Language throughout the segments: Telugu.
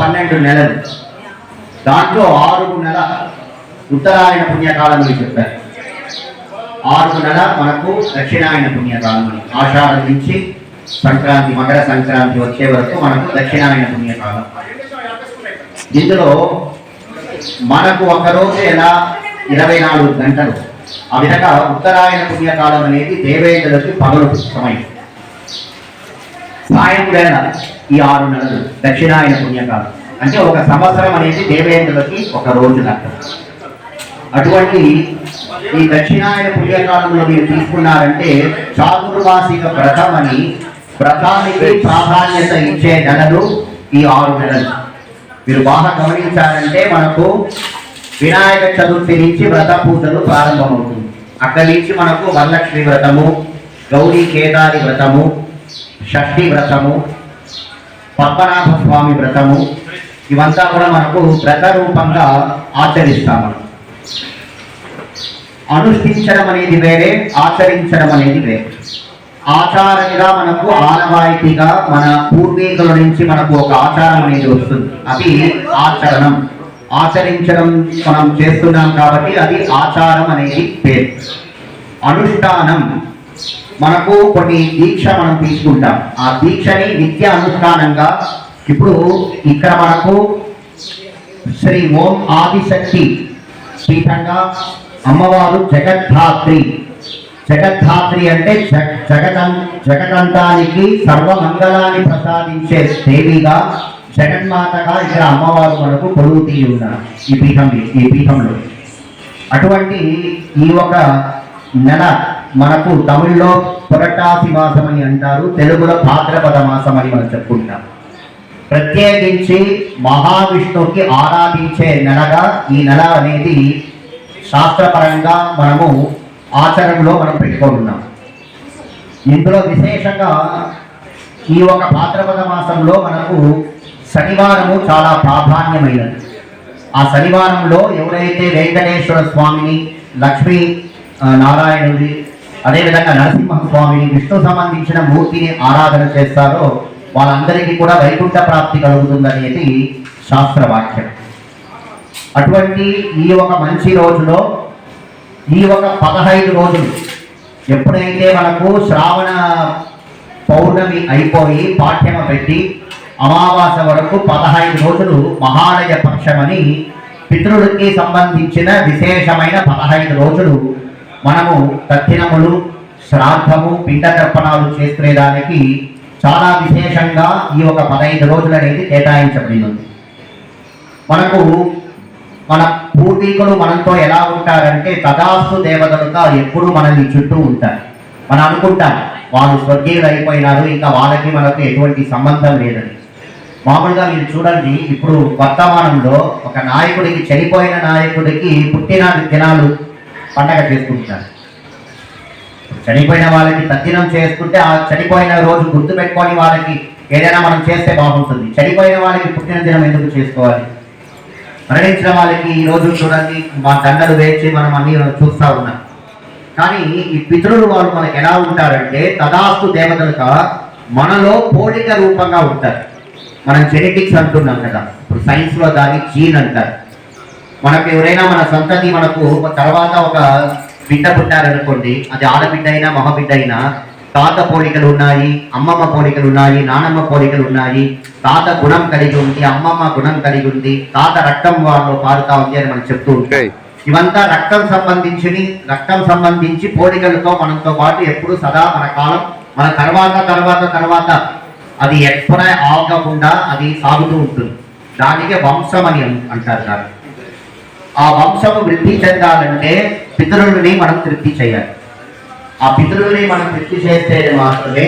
పన్నెండు నెలలు. దాంట్లో ఆరు నెల ఉత్తరాయణ పుణ్యకాలం అని చెప్పారు. ఆరు నెల మనకు దక్షిణాయన పుణ్యకాలం అని. ఆషాఢం నుంచి సంక్రాంతి మకర సంక్రాంతి వచ్చే వరకు మనకు దక్షిణాయన పుణ్యకాలం. ఇందులో మనకు ఒకరోజు ఎలా? ఇరవై నాలుగు గంటలు. ఆ విధంగా ఉత్తరాయణ పుణ్యకాలం అనేది దేవేంద్రులకి పగలు సమయం. సాయం వేళ ఈ ఆరు నెలలు దక్షిణాయన పుణ్యకాలం. అంటే ఒక సంవత్సరం అనేది దేవేంద్రులకి ఒక రోజు లెక్క. అటువంటి ఈ దక్షిణాయన పుణ్యకాలంలో మీరు తీసుకున్నారంటే చాతుర్మాసిక వ్రతం అని వ్రతానికి ప్రాధాన్యత ఇచ్చే నెలలు ఈ ఆరు నెలలు. మీరు బాగా గమనించారంటే మనకు వినాయక చతుర్థి నుంచి వ్రత పూజలు ప్రారంభమవుతుంది. అక్కడి నుంచి మనకు వరలక్ష్మి వ్రతము గౌరీ కేదారి వ్రతము షష్ఠి వ్రతము పద్మనాభ స్వామి వ్రతము. ఇవంతా కూడా మనకు వ్రత రూపంగా ఆచరిస్తాము. అనుష్ఠించడం అనేది వేరే ఆచరించడం అనేది వేరే. ఆచారంగా మనకు ఆనవాయితీగా మన పూర్వీకుల నుంచి మనకు ఒక ఆచారం అనేది వస్తుంది. అది ఆచరణం. ఆచరించడం మనం చేస్తున్నాం కాబట్టి అది ఆచారం అనేది పేరు. అనుష్ఠానం. మనకు కొన్ని దీక్ష మనం తీసుకుంటాం. ఆ దీక్షని నిత్య అనుష్ఠానంగా ఇప్పుడు ఇక్కడ మనకు శ్రీ ఓం ఆదిశక్తి పీఠంగా అమ్మవారు జగద్ధాత్రి. జగద్ధాత్రి అంటే జగ జగతం జగదంతానికి సర్వమంగళాన్ని ప్రసాదించే దేవిగా జగన్మాతగా ఇక్కడ అమ్మవారు మనకు కొలువు తీయి ఉన్నారు ఈ పీఠం ఈ పీఠంలో. అటువంటి ఈ ఒక నెల మనకు తమిళ్ళో పురటాసి మాసం అని అంటారు తెలుగులో భాద్రపద మాసం అని మనం చెప్పుకుంటాం ప్రత్యేకించి మహావిష్ణువుకి ఆరాధించే నెలగా ఈ నెల అనేది శాస్త్రపరంగా మనము ఆచరణలో మనం పెట్టుకుంటున్నాం. ఇందులో విశేషంగా ఈ ఒక భాద్రపద మాసంలో మనకు శనివారము చాలా ప్రాధాన్యమైనది. ఆ శనివారంలో ఎవరైతే వెంకటేశ్వర స్వామిని లక్ష్మీ నారాయణుడి అదేవిధంగా నరసింహస్వామిని విష్ణు సంబంధించిన మూర్తిని ఆరాధన చేస్తారో వాళ్ళందరికీ కూడా వైకుంఠ ప్రాప్తి కలుగుతుందనేది శాస్త్రవాక్యం. అటువంటి ఈ ఒక మంచి రోజులో ఈ ఒక పదహైదు రోజులు ఎప్పుడైతే మనకు శ్రావణ పౌర్ణమి అయిపోయి పాఠ్యమ పెట్టి అమావాస్య వరకు పదహైదు రోజులు మహాలయ పక్షమని పితృడికి సంబంధించిన విశేషమైన పదహైదు రోజులు మనము తద్దినములు శ్రాద్ధము పిండ తర్పణాలు చేసుకునేదానికి చాలా విశేషంగా ఈ ఒక పదహైదు రోజులు అనేది కేటాయించబడింది మనకు మన పూర్వీకులు మనతో ఎలా ఉంటారంటే తదాస్తు దేవతలుగా ఎప్పుడు మనల్ని చుట్టూ ఉంటారు. మనం అనుకుంటాం వాళ్ళు స్వర్గీయులు అయిపోయినారు ఇంకా వాళ్ళకి మనకు ఎటువంటి సంబంధం లేదని. మామూలుగా మీరు చూడండి ఇప్పుడు వర్తమానంలో ఒక నాయకుడికి చనిపోయిన నాయకుడికి పుట్టిన దినాలు పండగ చేసుకుంటారు చనిపోయిన వాళ్ళకి తద్దినం చేసుకుంటే ఆ చనిపోయిన రోజు గుర్తు పెట్టుకొని వాళ్ళకి ఏదైనా మనం చేస్తే బాగుంటుంది. చనిపోయిన వాళ్ళకి పుట్టిన దినం ఎందుకు చేసుకోవాలి? మరణించిన వాళ్ళకి ఈ రోజు చూడండి మా దండలు వేచి మనం అన్ని చూస్తా ఉన్నాం. కానీ ఈ పితృలు వాళ్ళు మనకు ఎలా ఉంటారంటే తదాస్తు దేవతలుగా మనలో పోలిక రూపంగా ఉంటారు. మనం జెనెటిక్స్ అంటున్నాం కదా. ఇప్పుడు సైన్స్లో దాన్ని జీన్ అంటారు. మనకు ఎవరైనా మన సంతతి మనకు తర్వాత ఒక బిడ్డ పుట్టారనుకోండి అది ఆడబిడ్డ అయినా మగబిడ్డ అయినా తాత పోలికలు ఉన్నాయి అమ్మమ్మ పోలికలు ఉన్నాయి నానమ్మ పోలికలు ఉన్నాయి తాత గుణం కలిగి ఉంది అమ్మమ్మ గుణం కలిగి ఉంది తాత రక్తం వాళ్ళు పారుతా ఉంది అని మనం చెప్తూ ఉంటాం. Okay. ఇవంతా రక్తం సంబంధించి రక్తం సంబంధించి పోలికలతో మనతో పాటు ఎప్పుడు సదా మన కాలం మన తర్వాత తర్వాత తర్వాత అది ఎప్పుడే ఆగకుండా అది సాగుతూ ఉంటుంది. దానికే వంశం అని అన్- అంటారు దాన్ని. ఆ వంశము వృద్ధి చెందాలంటే పితరులని మనం తృప్తి చేయాలి. ఆ పితరుల్ని మనం తృప్తి చేస్తే మాత్రమే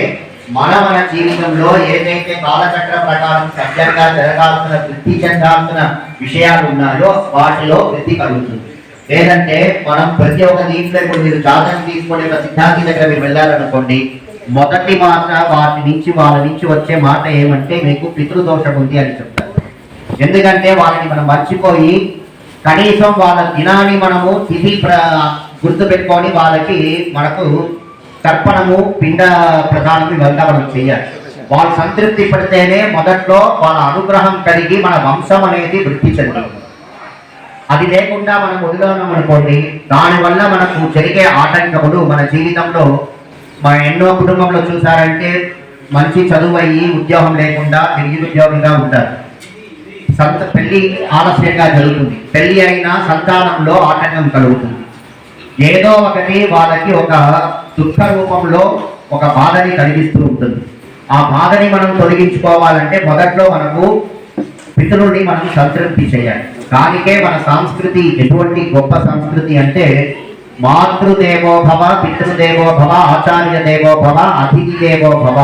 మన మన జీవితంలో ఏదైతే కాలచక్ర ప్రకారం సత్యంగా జరగాల్సిన వృద్ధి చెందాల్సిన విషయాలు ఉన్నాయో వాటిలో వృద్ధి కలుగుతుంది. లేదంటే మనం ప్రతి ఒక్క దీంట్లో ఇప్పుడు మీరు జాతకం తీసుకొని ఒక సిద్ధాంతి దగ్గర మీరు వెళ్ళారనుకోండి మొదటి మాట వాటి నుంచి వాళ్ళ నుంచి వచ్చే మాట ఏమంటే మీకు పితృదోషం ఉంది అని చెప్తారు. ఎందుకంటే వాళ్ళని మనం మర్చిపోయి కనీసం వాళ్ళ దినాన్ని మనము తిథి ప్ర గుర్తు పెట్టుకొని వాళ్ళకి మనకు తర్పణము పిండ ప్రధానము ఇవంతా మనం చేయాలి. వాళ్ళు సంతృప్తి పడితేనే మొదట్లో వాళ్ళ అనుగ్రహం కలిగి మన వంశం అనేది వృద్ధి చెందడం అది లేకుండా మనం వదిలేనాం అనుకోండి దానివల్ల మనకు జరిగే ఆటంకములు మన జీవితంలో మన ఎన్నో కుటుంబంలో చూసారంటే మంచి చదువు అయ్యి ఉద్యోగం లేకుండా నిరుద్యోగిగా ఉంటారు. సంత పెళ్ళి ఆలస్యంగా జరుగుతుంది. పెళ్ళి అయినా సంతానంలో ఆటంకం కలుగుతుంది. ఏదో ఒకటి వాళ్ళకి ఒక దుఃఖ రూపంలో ఒక బాధని కలిగిస్తూ ఉంటుంది. ఆ బాధని మనం తొలగించుకోవాలంటే మొదట్లో మనకు పితరుల్ని మనం సంతృప్తి చేయాలి. దానికే మన సంస్కృతి ఎటువంటి గొప్ప సంస్కృతి అంటే మాతృదేవో భవ ఆచార్య దేవోభవ అతిథి దేవోభవ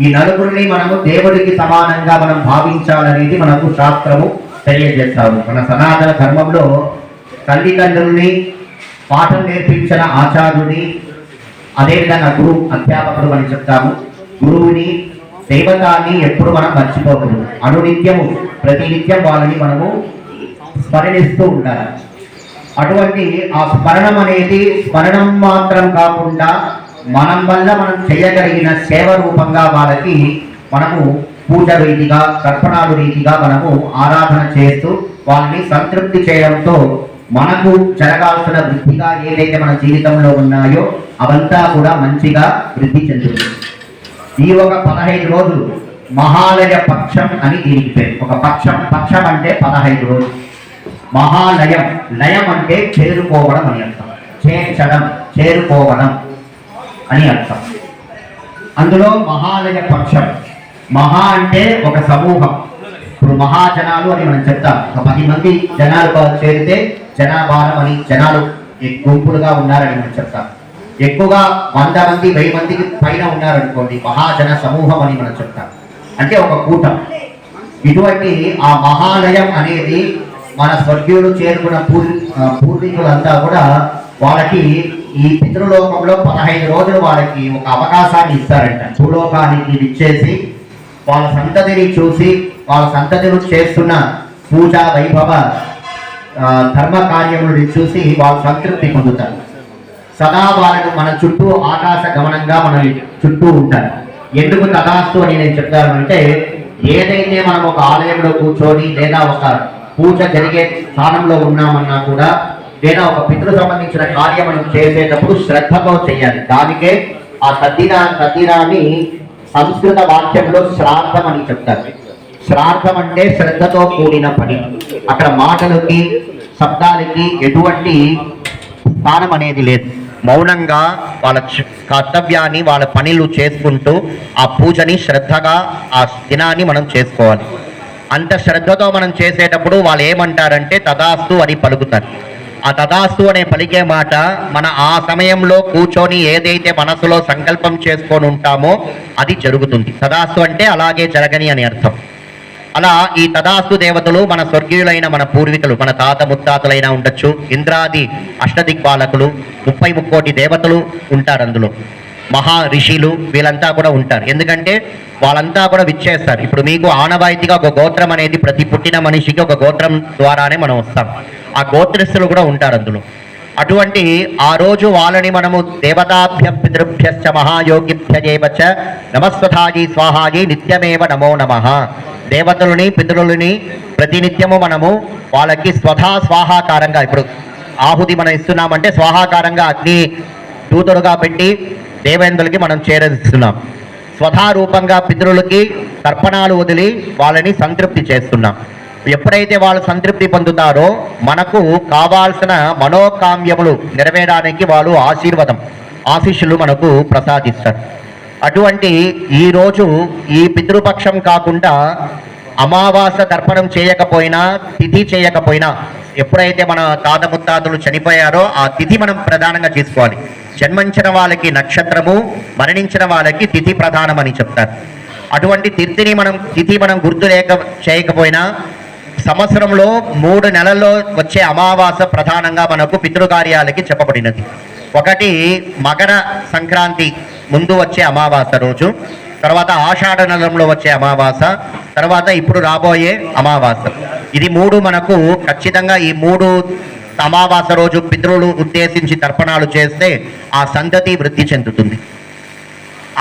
ఈ నలుగురిని మనము దేవుడికి సమానంగా మనం భావించాలనేది మనకు శాస్త్రము తెలియజేస్తారు మన సనాతన ధర్మంలో తల్లిదండ్రుల్ని పాఠం నేర్పించిన ఆచార్యుని అదేవిధంగా గురువు అధ్యాపకుడు అని చెప్తాము. గురువుని దేవతాన్ని ఎప్పుడు మనం మర్చిపోకూడదు. అనునిత్యము ప్రతినిత్యం వాళ్ళని మనము స్మరణిస్తూ ఉండాలి. అటువంటి ఆ స్మరణం అనేది స్మరణం మాత్రం కాకుండా మనం వల్ల మనం చేయగలిగిన సేవ రూపంగా వాళ్ళకి మనము పూజ రీతిగా తర్పణాలు రీతిగా మనము ఆరాధన చేస్తూ వాళ్ళని సంతృప్తి చేయడంతో మనకు జరగాల్సిన వృద్ధిగా ఏదైతే మన జీవితంలో ఉన్నాయో అవంతా కూడా మంచిగా వృద్ధి చెందుతుంది. ఈ ఒక పదహైదు రోజులు మహాలయ పక్షం అని దీనికి పేరు. ఒక పక్షం పక్షం అంటే పదహైదు రోజులు. మహాలయం లయం అంటే చేరుకోవడం అని అర్థం. చేర్చడం చేరుకోవడం. అని అర్థం. అందులో మహాలయ పక్షం. మహా అంటే ఒక సమూహం. ఇప్పుడు మహాజనాలు అని మనం చెప్తాం. ఒక పది మంది జనాలు చేరితే జనాభారం అని జనాలు గుంపులుగా ఉన్నారని మనం చెప్తాం. ఎక్కువగా వంద మంది వెయ్యి మందికి పైన ఉన్నారనుకోండి మహాజన సమూహం అని మనం చెప్తాం. అంటే ఒక కూటం. ఇటువంటి ఆ మహాలయం అనేది మన స్వర్గీయులు చేరుకున్న పూర్వీ పూర్వీకులంతా కూడా వాళ్ళకి ఈ పితృలోకంలో పదహైదు రోజులు వాళ్ళకి ఒక అవకాశాన్ని ఇస్తారంట. భూలోకానికి ఇచ్చేసి వాళ్ళ సంతతిని చూసి వాళ్ళ సంతతిని చేస్తున్న పూజ వైభవ ధర్మ కార్యములను చూసి వాళ్ళు సంతృప్తి పొందుతారు. సదా వాళ్ళను మన చుట్టూ ఆకాశ గమనంగా మన చుట్టూ ఉంటారు ఎందుకు తదాస్తు అని నేను చెప్తాను అంటే ఏదైతే మనం ఒక ఆలయంలో కూర్చొని లేదా ఒక పూజ జరిగే స్థానంలో ఉన్నామన్నా కూడా లేదా ఒక పితృ సంబంధించిన కార్యం మనం చేసేటప్పుడు శ్రద్ధతో చేయాలి. దానికే ఆ తద్దిన తద్దినాన్ని సంస్కృత వాక్యంలో శ్రాద్ధం అని చెప్తారు. శ్రాద్ధం అంటే శ్రద్ధతో కూడిన పని. అక్కడ మాటలకి శబ్దాలకి ఎటువంటి స్థానం అనేది లేదు. మౌనంగా వాళ్ళ కర్తవ్యాన్ని వాళ్ళ పనులు చేసుకుంటూ ఆ పూజని శ్రద్ధగా ఆ దినాన్ని మనం చేసుకోవాలి. అంత శ్రద్ధతో మనం చేసేటప్పుడు వాళ్ళు ఏమంటారంటే తదాస్తు అని పలుకుతారు. ఆ తదాస్తు అనే పలికే మాట మన ఆ సమయంలో కూర్చొని ఏదైతే మనసులో సంకల్పం చేసుకొని ఉంటామో అది జరుగుతుంది. తదాస్తు అంటే అలాగే జరగని అని అర్థం. అలా ఈ తదాస్తు దేవతలు మన స్వర్గీయులైన మన పూర్వీకులు మన తాత ముత్తాతలైనా ఉండొచ్చు. ఇంద్రాది అష్టదిక్పాలకులు ముప్పై ముక్కోటి దేవతలు ఉంటారు అందులో. మహా ఋషులు వీళ్ళంతా కూడా ఉంటారు. ఎందుకంటే వాళ్ళంతా కూడా విచ్చేస్తారు. ఇప్పుడు మీకు ఆనవాయితీగా ఒక గోత్రం అనేది ప్రతి పుట్టిన మనిషికి ఒక గోత్రం ద్వారానే మనం వస్తాం. ఆ గోత్రస్తులు కూడా ఉంటారు అందులో. అటువంటి ఆ రోజు వాళ్ళని మనము దేవతాభ్య పితృభ్యశ్చ మహాయోగిభ్యజేవచ నమస్వధాజీ స్వాహాజీ నిత్యమేవ నమో నమః. దేవతలని పితృలని ప్రతినిత్యము మనము వాళ్ళకి స్వధా స్వాహాకారంగా ఇప్పుడు ఆహుతి మనం ఇస్తున్నామంటే స్వాహాకారంగా అగ్ని దూతలుగా పెట్టి దేవేంద్రులకి మనం చేరదిస్తున్నాం. స్వధా పితృలకి తర్పణాలు వదిలి వాళ్ళని సంతృప్తి చేస్తున్నాం. ఎప్పుడైతే వాళ్ళు సంతృప్తి పొందుతారో మనకు కావాల్సిన మనోకామ్యములు నెరవేరడానికి వాళ్ళు ఆశీర్వాదం ఆశీస్సులు మనకు ప్రసాదిస్తారు. అటువంటి ఈ రోజు ఈ పితృపక్షం కాకుండా అమావాస తర్పణం చేయకపోయినా తిథి చేయకపోయినా ఎప్పుడైతే మన తాత ముత్తాతలు చనిపోయారో ఆ తిథి మనం ప్రధానంగా తీసుకోవాలి. జన్మించిన వాళ్ళకి నక్షత్రము మరణించిన వాళ్ళకి తిథి ప్రధానం అని చెప్తారు. అటువంటి తిథిని మనం తిథి మనం గుర్తు లేక చేయకపోయినా సంవత్సరంలో మూడు నెలల్లో వచ్చే అమావాస ప్రధానంగా మనకు పితృకార్యాలకి చెప్పబడినది. ఒకటి మకర సంక్రాంతి ముందు వచ్చే అమావాస రోజు తర్వాత ఆషాఢ నెలంలో వచ్చే అమావాస తర్వాత ఇప్పుడు రాబోయే అమావాస. ఇది మూడు మనకు ఖచ్చితంగా ఈ మూడు అమావాస రోజు పితృలు ఉద్దేశించి తర్పణాలు చేస్తే ఆ సంతతి వృద్ధి చెందుతుంది.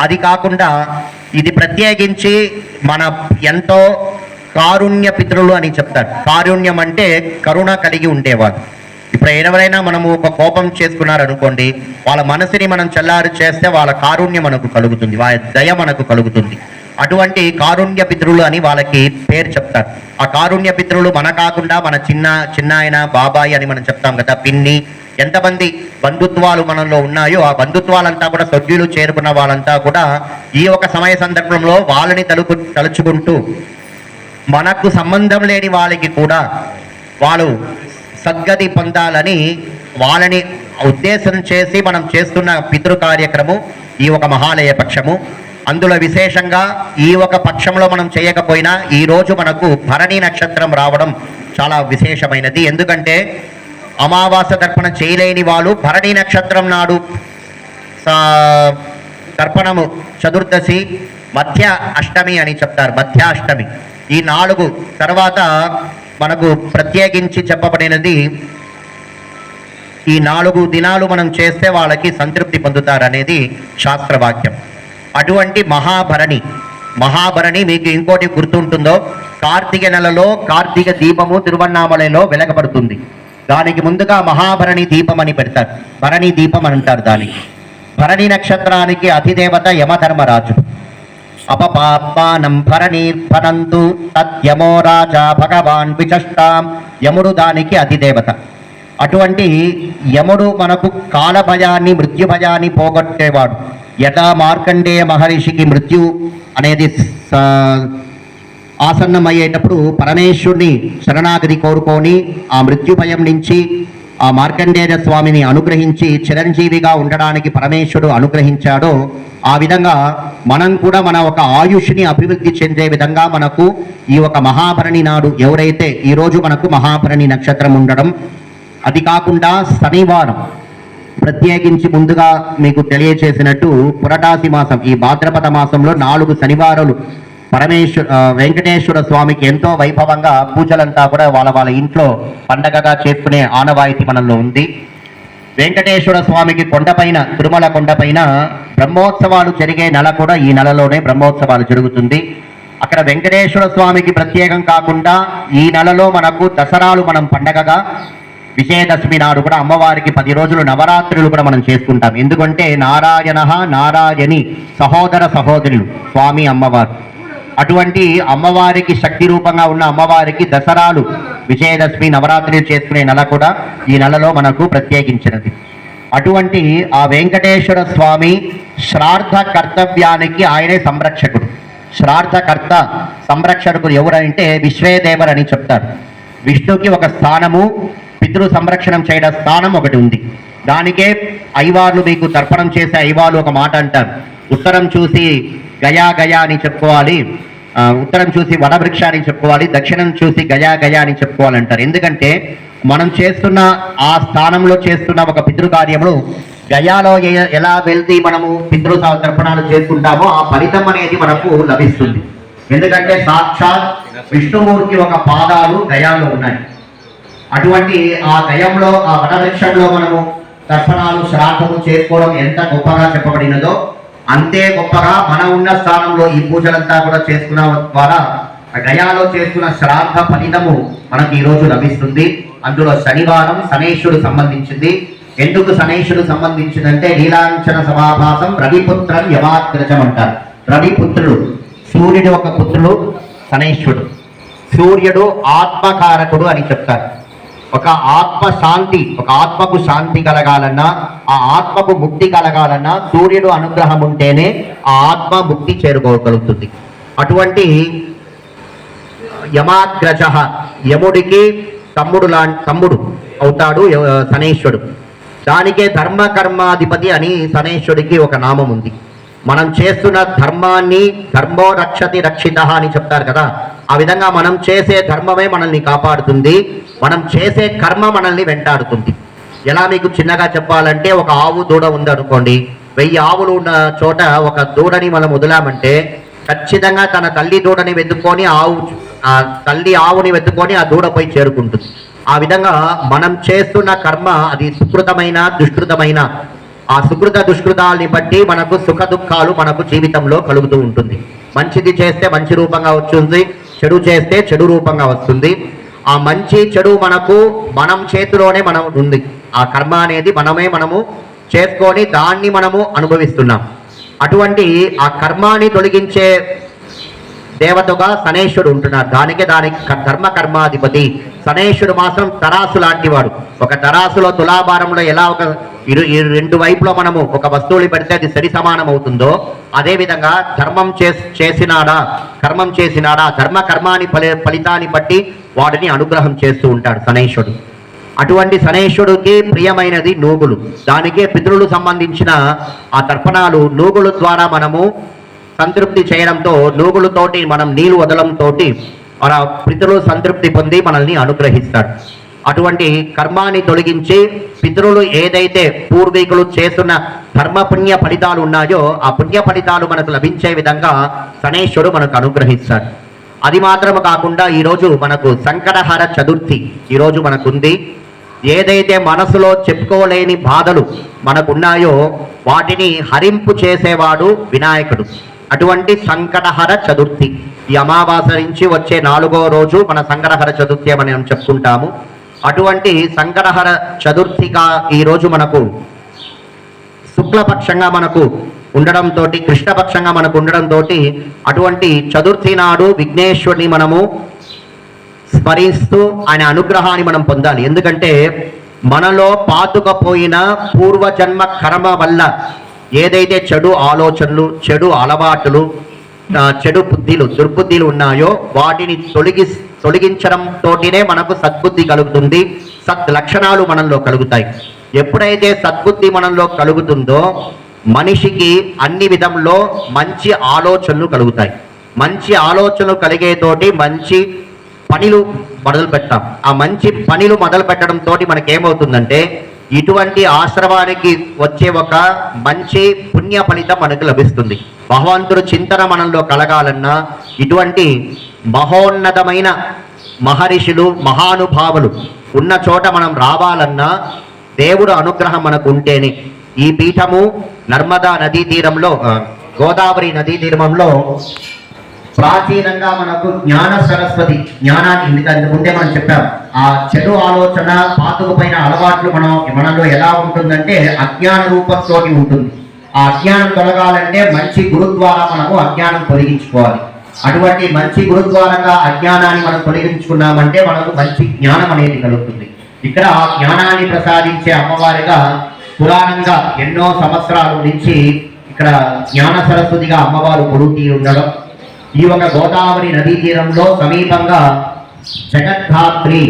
అది కాకుండా ఇది ప్రత్యేకించి మన ఎంతో కారుణ్య పితృలు అని చెప్తారు. కారుణ్యం అంటే కరుణ కలిగి ఉండేవారు. ఇప్పుడు ఎవరైనా మనము ఒక కోపం చేసుకున్నారు అనుకోండి వాళ్ళ మనసుని మనం చల్లారు చేస్తే వాళ్ళ కారుణ్యం మనకు కలుగుతుంది వాళ్ళ దయ మనకు కలుగుతుంది. అటువంటి కారుణ్య పితృలు అని వాళ్ళకి పేరు చెప్తారు. ఆ కారుణ్య పితృలు మన కాకుండా మన చిన్న చిన్నాయన బాబాయ్ అని మనం చెప్తాం కదా పిన్ని ఎంతమంది బంధుత్వాలు మనలో ఉన్నాయో ఆ బంధుత్వాలంతా కూడా సభ్యులు చేరుకున్న వాళ్ళంతా కూడా ఈ ఒక సమయ సందర్భంలో వాళ్ళని తలుపు తలుచుకుంటూ మనకు సంబంధం లేని వాళ్ళకి కూడా వాళ్ళు సద్గతి పొందాలని వాళ్ళని ఉద్దేశం చేసి మనం చేస్తున్న పితృ కార్యక్రమం ఈ ఒక మహాలయ పక్షము. అందులో విశేషంగా ఈ ఒక పక్షంలో మనం చేయకపోయినా ఈరోజు మనకు భరణి నక్షత్రం రావడం చాలా విశేషమైనది. ఎందుకంటే అమావాస్య తర్పణ చేయలేని వాళ్ళు భరణి నక్షత్రం నాడు తర్పణము చతుర్దశి మధ్య అష్టమి అని చెప్తారు. మధ్య అష్టమి. ఈ నాలుగు తర్వాత మనకు ప్రత్యేకించి చెప్పబడినది ఈ నాలుగు దినాలు మనం చేస్తే వాళ్ళకి సంతృప్తి పొందుతారు అనేది శాస్త్రవాక్యం. అటువంటి మహాభరణి. మహాభరణి మీకు ఇంకోటి గుర్తుంటుందో కార్తీక నెలలో కార్తీక దీపము తిరువన్నామలలో వెలగబడుతుంది. దానికి ముందుగా మహాభరణి దీపం అని పెడతారు. భరణి దీపం అని అంటారు దానికి. భరణి నక్షత్రానికి అధిదేవత యమధర్మరాజు. అపపాపానం భరణీర్భనంతు తద్యమో రాజా భగవాన్ విచష్టాం యముడు దానికి అధిదేవత. అటువంటి యముడు మనకు కాల భయాన్ని పోగొట్టేవాడు. యథా మార్కండేయ మహర్షికి మృత్యు అనేది ఆసన్నమయ్యేటప్పుడు పరమేశ్వరుని శరణాగతి కోరుకొని ఆ మృత్యుభయం నుంచి ఆ మార్కండేయ స్వామిని అనుగ్రహించి చిరంజీవిగా ఉండడానికి పరమేశ్వరుడు అనుగ్రహించాడో ఆ విధంగా మనం కూడా మన ఒక ఆయుష్ని అభివృద్ధి చెందే విధంగా మనకు ఈ ఒక మహాభరణి నాడు ఎవరైతే ఈరోజు మనకు మహాభరణి నక్షత్రం ఉండడం అది కాకుండా శనివారం ప్రత్యేకించి ముందుగా మీకు తెలియచేసినట్టు పురటాసి మాసం ఈ భాద్రపద మాసంలో నాలుగు శనివారాలు పరమేశ్వర వెంకటేశ్వర స్వామికి ఎంతో వైభవంగా పూజలంతా కూడా వాళ్ళ వాళ్ళ ఇంట్లో పండగగా చేసుకునే ఆనవాయితీ మనలో ఉంది. వెంకటేశ్వర స్వామికి కొండపైన తిరుమల కొండపైన బ్రహ్మోత్సవాలు జరిగే నెల కూడా ఈ నెలలోనే బ్రహ్మోత్సవాలు జరుగుతుంది. అక్కడ వెంకటేశ్వర స్వామికి ప్రత్యేకం కాకుండా ఈ నెలలో మనకు దసరాలు మనం పండగగా విజయదశమి నాడు కూడా అమ్మవారికి పది రోజులు నవరాత్రులు కూడా మనం చేసుకుంటాం. ఎందుకంటే నారాయణ నారాయణి సహోదర సహోదరులు స్వామి అమ్మవారు. అటువంటి అమ్మవారికి శక్తి రూపంగా ఉన్న అమ్మవారికి దసరాలు విజయదశమి నవరాత్రులు చేసుకునే నెల కూడా ఈ నెలలో మనకు ప్రత్యేకించినది. అటువంటి ఆ వెంకటేశ్వర స్వామి శ్రార్థ కర్తవ్యానికి ఆయనే సంరక్షకుడు. శ్రార్థకర్త సంరక్షకుడు ఎవరంటే విశ్వేదేవర్ అని చెప్తారు. విష్ణుకి ఒక స్థానము పితృ సంరక్షణం చేయడం స్థానం ఒకటి ఉంది. దానికే ఐవార్లు మీకు తర్పణం చేసే ఐవార్లు ఒక మాట అంటారు. ఉత్తరం చూసి గయా గయా అని చెప్పుకోవాలి. ఉత్తరం చూసి వడవృక్ష అని చెప్పుకోవాలి. దక్షిణం చూసి గయా గయా అని చెప్పుకోవాలంటారు ఎందుకంటే మనం చేస్తున్న ఆ స్థానంలో చేస్తున్న ఒక పితృకార్యములు గయాలో ఎలా వెళ్తే మనము పితృ తర్పణాలు చేసుకుంటామో ఆ ఫలితం అనేది మనకు లభిస్తుంది. ఎందుకంటే సాక్షాత్ విష్ణుమూర్తి ఒక పాదాలు గయాలో ఉన్నాయి. అటువంటి ఆ గయంలో ఆ వటవృక్షంలో మనము తర్పణాలు శ్రాద్ధము చేసుకోవడం ఎంత గొప్పగా చెప్పబడినదో అంతే గొప్పగా మనం ఉన్న స్థానంలో ఈ పూజలంతా కూడా చేసుకున్న ద్వారా ఆ గయాలో చేసుకున్న శ్రాద్ధ ఫలితము మనకు ఈరోజు లభిస్తుంది. అందులో శనివారం శనేశ్వరుడు సంబంధించింది. ఎందుకు శనేశ్వరుడు సంబంధించిందంటే నీలాంచన సమాభాసం రవిపుత్రం యమాగ్రజం అంటారు రవిపుత్రుడు సూర్యుడు ఒక పుత్రుడు శనేశ్వరుడు. సూర్యుడు ఆత్మకారకుడు అని చెప్తారు. ఒక ఆత్మ శాంతి ఒక ఆత్మకు శాంతి కలగాలన్నా ఆ ఆత్మకు ముక్తి కలగాలన్నా సూర్యుడు అనుగ్రహం ఉంటేనే ఆ ఆత్మ ముక్తి చేరుకోగలుగుతుంది. అటువంటి యమాగ్రజ యముడికి తమ్ముడు లా తమ్ముడు అవుతాడు య- శనేశ్వరుడు. దానికే ధర్మ కర్మాధిపతి అని శనేశ్వరుడికి ఒక నామం ఉంది. మనం చేస్తున్న ధర్మాన్ని ధర్మో రక్షతి రక్షిత అని చెప్తారు కదా. ఆ విధంగా మనం చేసే ధర్మమే మనల్ని కాపాడుతుంది. మనం చేసే కర్మ మనల్ని వెంటాడుతుంది. ఎలా మీకు చిన్నగా చెప్పాలంటే ఒక ఆవు దూడ ఉందనుకోండి. వెయ్యి ఆవులు ఉన్న చోట ఒక దూడని మనం వదిలామంటే ఖచ్చితంగా తన తల్లి దూడని వెతుక్కొని ఆవు ఆ తల్లి ఆవుని వెతుక్కొని ఆ దూడపై చేరుకుంటుంది. ఆ విధంగా మనం చేస్తున్న కర్మ అది సుకృతమైన దుష్కృతమైన. ఆ సుకృత దుష్కృతాల్ని బట్టి మనకు సుఖ దుఃఖాలు మనకు జీవితంలో కలుగుతూ ఉంటుంది. మంచిది చేస్తే మంచి రూపంగా వస్తుంది చెడు చేస్తే చెడు రూపంగా వస్తుంది. ఆ మంచి చెడు మనకు మనం చేతిలోనే మనం ఉంది. ఆ కర్మ అనేది మనమే మనము చేసుకొని దాన్ని మనము అనుభవిస్తున్నాం. అటువంటి ఆ కర్మాన్ని తొలగించే దేవతగా సనేశ్వరుడు ఉంటున్నారు దానికి దానికి ధర్మ కర్మాధిపతి సనేశ్వరుడు మాత్రం తరాసు లాంటివాడు. ఒక తరాసులో తులాభారంలో ఎలా ఒక ఇరు రెండు వైపులో మనము ఒక వస్తువుని పెడితే అది సరి సమానం అవుతుందో అదేవిధంగా ధర్మం చే చేసినాడా కర్మం చేసినాడా ధర్మ కర్మాని ఫలి ఫలితాన్ని బట్టి వాడిని అనుగ్రహం చేస్తూ ఉంటాడు సనేశ్వరుడు అటువంటి సనేశ్వరుడికి ప్రియమైనది నూగులు. దానికే పితృలు సంబంధించిన ఆ తర్పణాలు నూగుల ద్వారా మనము సంతృప్తి చేయడంతో నూగులతోటి మనం నీళ్ళు వదలంతో మన పితృలు సంతృప్తి పొంది మనల్ని అనుగ్రహిస్తాడు. అటువంటి కర్మాన్ని తొలగించి పితరులు ఏదైతే పూర్వీకులు చేస్తున్న ధర్మ పుణ్య ఫలితాలు ఉన్నాయో ఆ పుణ్య ఫలితాలు మనకు లభించే విధంగా గణేశ్వరుడు మనకు అనుగ్రహిస్తాడు. అది మాత్రము కాకుండా ఈరోజు మనకు సంకటహర చతుర్థి ఈరోజు మనకుంది. ఏదైతే మనసులో చెప్పుకోలేని బాధలు మనకున్నాయో వాటిని హరింపు చేసేవాడు వినాయకుడు. అటువంటి సంకటహర చతుర్థి ఈ అమావాస నుంచి వచ్చే నాలుగో రోజు మన సంకటహర చతుర్థి అని మనం చెప్పుకుంటాము. అటువంటి సంకటహర చతుర్థిగా ఈ రోజు మనకు శుక్లపక్షంగా మనకు ఉండడంతో కృష్ణపక్షంగా మనకు ఉండడంతో అటువంటి చతుర్థి నాడు విఘ్నేశ్వరుని మనము స్మరిస్తూ ఆయన అనుగ్రహాన్ని మనం పొందాలి. ఎందుకంటే మనలో పాతుకపోయిన పూర్వజన్మ కర్మ వల్ల ఏదైతే చెడు ఆలోచనలు చెడు అలవాట్లు చెడు బుద్ధిలు దుర్బుద్ధిలు ఉన్నాయో వాటిని తొలగి తొలగించడం తోటినే మనకు సద్బుద్ధి కలుగుతుంది. సత్ లక్షణాలు మనలో కలుగుతాయి. ఎప్పుడైతే సద్బుద్ధి మనలో కలుగుతుందో మనిషికి అన్ని విధంలో మంచి ఆలోచనలు కలుగుతాయి. మంచి ఆలోచనలు కలిగేతోటి మంచి పనులు మొదలు పెట్టాం. ఆ మంచి పనులు మొదలు పెట్టడంతో తోటి మనకేమవుతుందంటే ఇటువంటి ఆశ్రమానికి వచ్చే ఒక మంచి పుణ్య ఫలితం మనకు లభిస్తుంది. భగవంతుడు చింతన మనలో కలగాలన్నా ఇటువంటి మహోన్నతమైన మహర్షులు మహానుభావులు ఉన్న చోట మనం రావాలన్నా దేవుడు అనుగ్రహం మనకు ఉంటేనే ఈ పీఠము నర్మదా నదీ తీరంలో గోదావరి నదీ తీరంలో ప్రాచీనంగా మనకు జ్ఞాన సరస్వతి జ్ఞానాన్ని ఎందుకంటే ముందే మనం చెప్పాం. ఆ చెడు ఆలోచన పాతుకుపోయిన అలవాట్లు మనం మనలో ఎలా ఉంటుందంటే అజ్ఞాన రూపంలోకి ఉంటుంది. ఆ అజ్ఞానం తొలగాలంటే మంచి గురు ద్వారా మనము అజ్ఞానం తొలగించుకోవాలి. అటువంటి మంచి గురుద్వారంగా అజ్ఞానాన్ని మనం తొలగించుకున్నామంటే మనకు మంచి జ్ఞానం అనేది కలుగుతుంది. ఇక్కడ ఆ జ్ఞానాన్ని ప్రసాదించే అమ్మవారిగా పురాణంగా ఎన్నో సంవత్సరాల నుంచి ఇక్కడ జ్ఞాన సరస్వతిగా అమ్మవారు కొడుతీ ఉండడం ఈ ఒక గోదావరి నదీ తీరంలో సమీపంగా జగద్ధాత్రి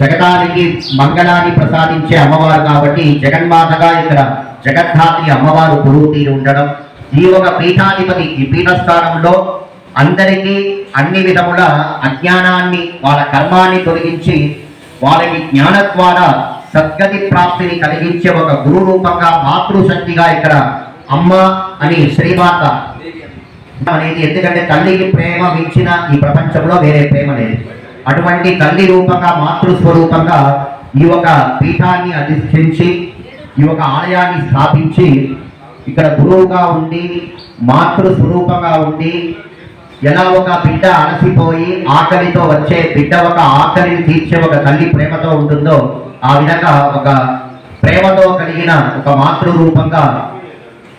జగదానికి మంగళాన్ని ప్రసాదించే అమ్మవారు కాబట్టి జగన్మాతగా ఇక్కడ జగద్ధాత్రి అమ్మవారు కొలువు ఉండడం ఈ ఒక పీఠాధిపతి ఈ పీఠస్థానంలో అందరికీ అన్ని విధముల అజ్ఞానాన్ని వాళ్ళ కర్మాన్ని తొలగించి వాళ్ళకి జ్ఞాన ద్వారా సద్గతి ప్రాప్తిని కలిగించే ఒక గురు రూపంగా మాతృశక్తిగా ఇక్కడ అమ్మ అని శ్రీమాత అనేది ఎందుకంటే తల్లికి ప్రేమ మించిన ఈ ప్రపంచంలో వేరే ప్రేమ లేదు. అటువంటి తల్లి రూపంగా మాతృ స్వరూపంగా ఈ ఒక పీఠాన్ని అధిష్ఠించి ఈ ఒక ఆలయాన్ని స్థాపించి ఇక్కడ గురువుగా ఉండి మాతృ స్వరూపంగా ఉండి ఎలా ఒక బిడ్డ అలసిపోయి ఆకలితో వచ్చే బిడ్డ ఒక ఆకలిని తీర్చే ఒక తల్లి ప్రేమతో ఉంటుందో ఆ విధంగా ఒక ప్రేమతో కలిగిన ఒక మాతృ రూపంగా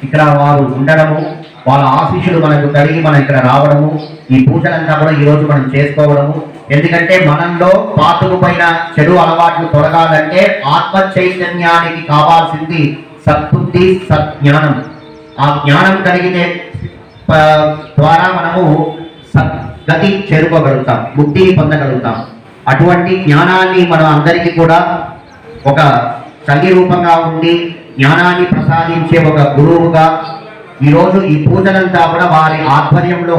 ఇక్కడ వారు ఉండడము వాళ్ళ ఆశీస్సులు మనకు కలిగి మనం ఇక్కడ రావడము ఈ పూజలంతా కూడా ఈరోజు మనం చేసుకోవడము. ఎందుకంటే మనంలో పాతుకుపోయిన చెడు అలవాట్లు తొలగాలంటే ఆత్మ చైతన్యానికి కావాల్సింది సత్ సజ్ఞానం ఆ జ్ఞానం కలిగితే ద్వారా మనము సద్గతి చేరుకోగలుగుతాం ముక్తిని పొందగలుగుతాం. అటువంటి జ్ఞానాన్ని మనం అందరికీ కూడా ఒక తల్లి రూపంగా ఉండి జ్ఞానాన్ని ప్రసాదించే ఒక గురువుగా ఈరోజు ఈ పూజలంతా కూడా వారి ఆధ్వర్యంలో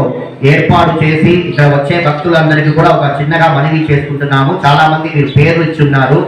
ఏర్పాటు చేసి ఇక్కడ వచ్చే భక్తులందరికీ కూడా ఒక చిన్నగా మనవి చేసుకుంటున్నాము. చాలా మంది మీరు పేర్లు ఇచ్చున్నారు